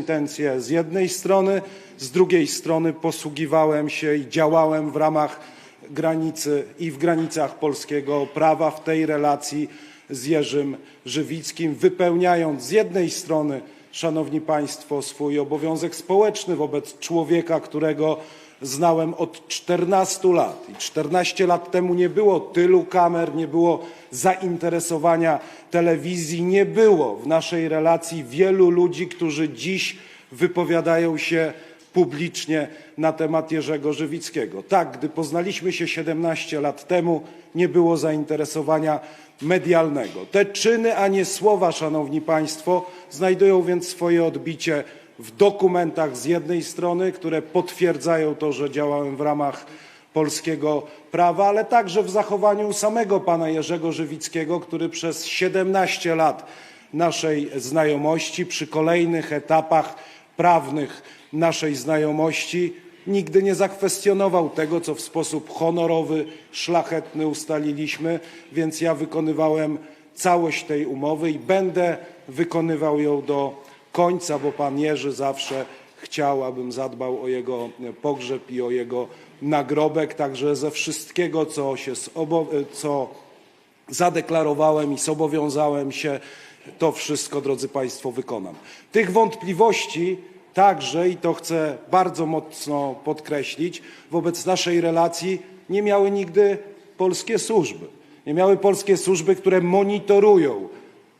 intencje z jednej strony, z drugiej strony posługiwałem się i działałem w ramach granicy i w granicach polskiego prawa w tej relacji z Jerzym Żywickim, wypełniając z jednej strony, szanowni państwo, swój obowiązek społeczny wobec człowieka, którego znałem od 14 lat. I 14 lat temu nie było tylu kamer, nie było zainteresowania telewizji, nie było w naszej relacji wielu ludzi, którzy dziś wypowiadają się publicznie na temat Jerzego Żywickiego. Tak, gdy poznaliśmy się 17 lat temu, nie było zainteresowania medialnego. Te czyny, a nie słowa, szanowni państwo, znajdują więc swoje odbicie w dokumentach z jednej strony, które potwierdzają to, że działałem w ramach polskiego prawa, ale także w zachowaniu samego pana Jerzego Żywickiego, który przez 17 lat naszej znajomości, przy kolejnych etapach prawnych naszej znajomości, nigdy nie zakwestionował tego, co w sposób honorowy, szlachetny ustaliliśmy, więc ja wykonywałem całość tej umowy i będę wykonywał ją do końca, bo pan Jerzy zawsze chciał, abym zadbał o jego pogrzeb i o jego nagrobek, także ze wszystkiego, co się co zadeklarowałem i zobowiązałem się, to wszystko, drodzy Państwo, wykonam. Tych wątpliwości także, i to chcę bardzo mocno podkreślić, wobec naszej relacji nie miały nigdy polskie służby. Nie miały polskie służby, które monitorują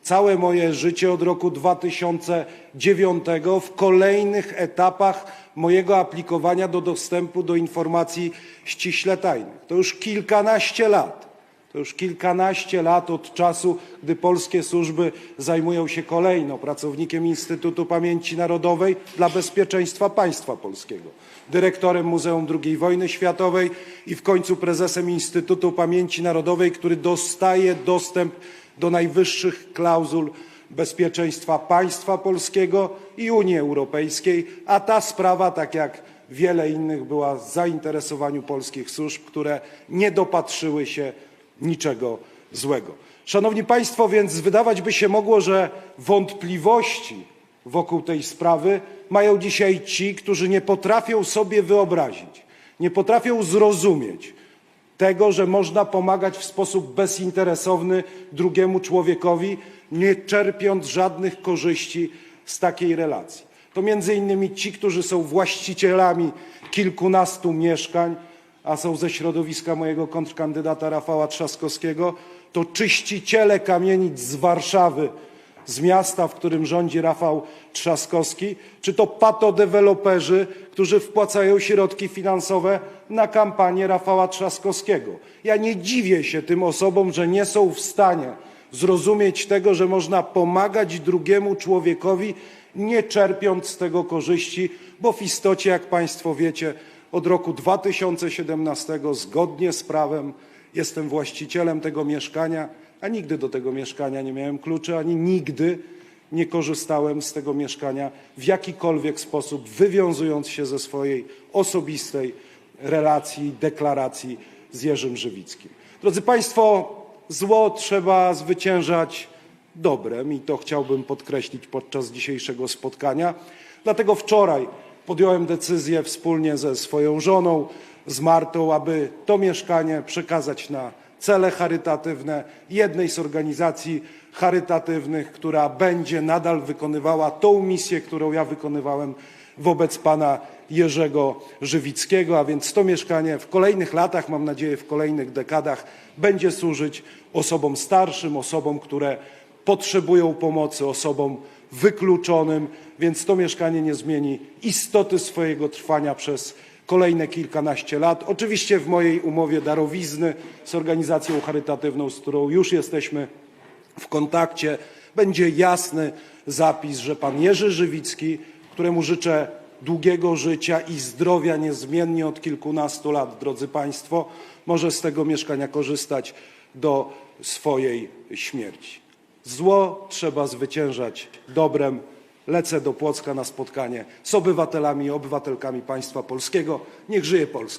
całe moje życie od roku 2009 w kolejnych etapach mojego aplikowania do dostępu do informacji ściśle tajnych. To już kilkanaście lat. To już kilkanaście lat od czasu, gdy polskie służby zajmują się kolejno pracownikiem Instytutu Pamięci Narodowej dla bezpieczeństwa państwa polskiego, dyrektorem Muzeum II Wojny Światowej i w końcu prezesem Instytutu Pamięci Narodowej, który dostaje dostęp do najwyższych klauzul bezpieczeństwa państwa polskiego i Unii Europejskiej, a ta sprawa, tak jak wiele innych, była w zainteresowaniu polskich służb, które nie dopatrzyły się niczego złego. Szanowni Państwo, więc wydawać by się mogło, że wątpliwości wokół tej sprawy mają dzisiaj ci, którzy nie potrafią sobie wyobrazić, nie potrafią zrozumieć tego, że można pomagać w sposób bezinteresowny drugiemu człowiekowi, nie czerpiąc żadnych korzyści z takiej relacji. To między innymi ci, którzy są właścicielami kilkunastu mieszkań, a są ze środowiska mojego kontrkandydata Rafała Trzaskowskiego, to czyściciele kamienic z Warszawy, z miasta, w którym rządzi Rafał Trzaskowski, czy to patodeweloperzy, którzy wpłacają środki finansowe na kampanię Rafała Trzaskowskiego. Ja nie dziwię się tym osobom, że nie są w stanie zrozumieć tego, że można pomagać drugiemu człowiekowi, nie czerpiąc z tego korzyści, bo w istocie, jak Państwo wiecie, od roku 2017 zgodnie z prawem jestem właścicielem tego mieszkania, a nigdy do tego mieszkania nie miałem kluczy, ani nigdy nie korzystałem z tego mieszkania w jakikolwiek sposób, wywiązując się ze swojej osobistej relacji, deklaracji z Jerzym Żywickim. Drodzy Państwo, zło trzeba zwyciężać dobrem i to chciałbym podkreślić podczas dzisiejszego spotkania. Dlatego wczoraj podjąłem decyzję wspólnie ze swoją żoną, z Martą, aby to mieszkanie przekazać na cele charytatywne jednej z organizacji charytatywnych, która będzie nadal wykonywała tą misję, którą ja wykonywałem wobec pana Jerzego Żywickiego, a więc to mieszkanie w kolejnych latach, mam nadzieję w kolejnych dekadach, będzie służyć osobom starszym, osobom, które potrzebują pomocy, osobom wykluczonym, więc to mieszkanie nie zmieni istoty swojego trwania przez kolejne kilkanaście lat. Oczywiście w mojej umowie darowizny z organizacją charytatywną, z którą już jesteśmy w kontakcie, będzie jasny zapis, że pan Jerzy Żywicki, któremu życzę długiego życia i zdrowia niezmiennie od kilkunastu lat, drodzy Państwo, może z tego mieszkania korzystać do swojej śmierci. Zło trzeba zwyciężać dobrem. Lecę do Płocka na spotkanie z obywatelami i obywatelkami państwa polskiego. Niech żyje Polska.